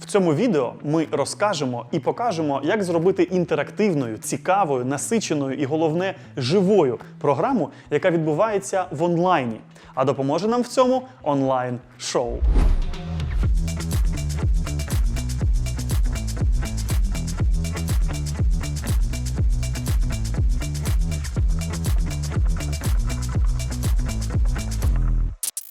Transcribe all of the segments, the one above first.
В цьому відео ми розкажемо і покажемо, як зробити інтерактивною, цікавою, насиченою і головне живою програму, яка відбувається в онлайні. А допоможе нам в цьому онлайн-шоу.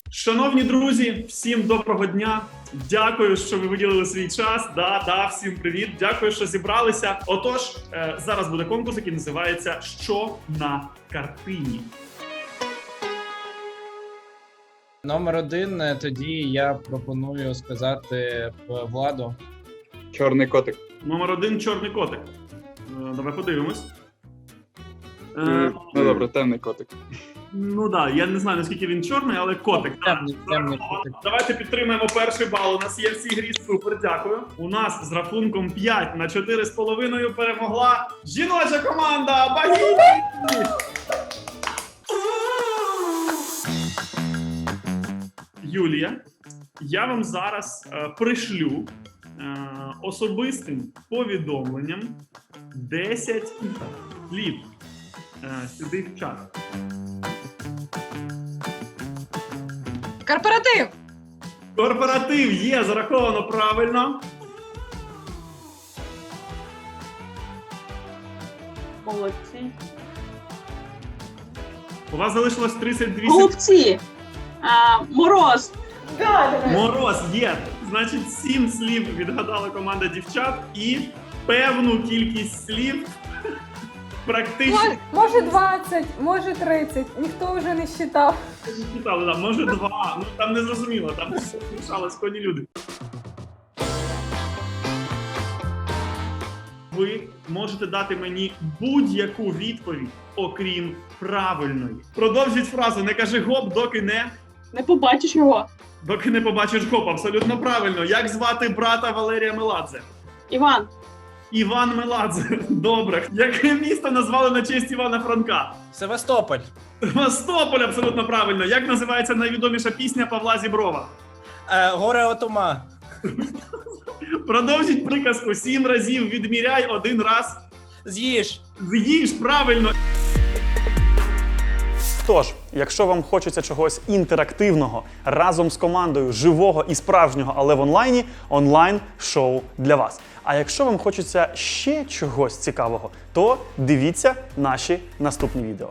Шановні друзі, всім доброго дня. Дякую, що ви виділили свій час. Да, да, всім привіт. Дякую, що зібралися. Отож, е, зараз буде конкурс, який називається Що на картині. Номер один. е, Тоді я пропоную сказати владу. Чорний котик. Номер один чорний котик. Е, Давай подивимось. Ну добре, темний котик. Ну так, да, я не знаю наскільки він чорний, але котик. так. Темний, темний котик. Давайте підтримаємо перший бал. У нас є в цій грі супер. Дякую. У нас з рахунком 5 на 4,5 перемогла жіноча команда Багіні! Юлія, я вам зараз е, пришлю е, особистим повідомленням 10 слів е, сюди в чат. Корпоратив! Корпоратив є зараховано правильно. Молодці. У вас залишилось 32 секунди. Голубці. А, мороз. Мороз є. Значить, 7 слів відгадала команда дівчат і певну кількість слів практично Може, може 20, може 30, ніхто вже не считав. читали. Да, може два. Ну там не зрозуміло, там мішались коні люди. Ви можете дати мені будь-яку відповідь, окрім правильної. Продовжіть фразу, не кажи гоп, доки не. Не побачиш його. Доки не побачиш гоп, абсолютно правильно. Як звати брата Валерія Меладзе? Іван. Іван Меладзе. Добре. Яке місто назвали на честь Івана Франка? Севастополь. Севастополь, абсолютно правильно. Як називається найвідоміша пісня Павла Зіброва? Е, горе Отума. Продовжіть приказку сім разів відміряй один раз. З'їж. З'їж правильно. Тож, якщо вам хочеться чогось інтерактивного разом з командою живого і справжнього, але в онлайні, онлайн-шоу для вас. А якщо вам хочеться ще чогось цікавого, то дивіться наші наступні відео.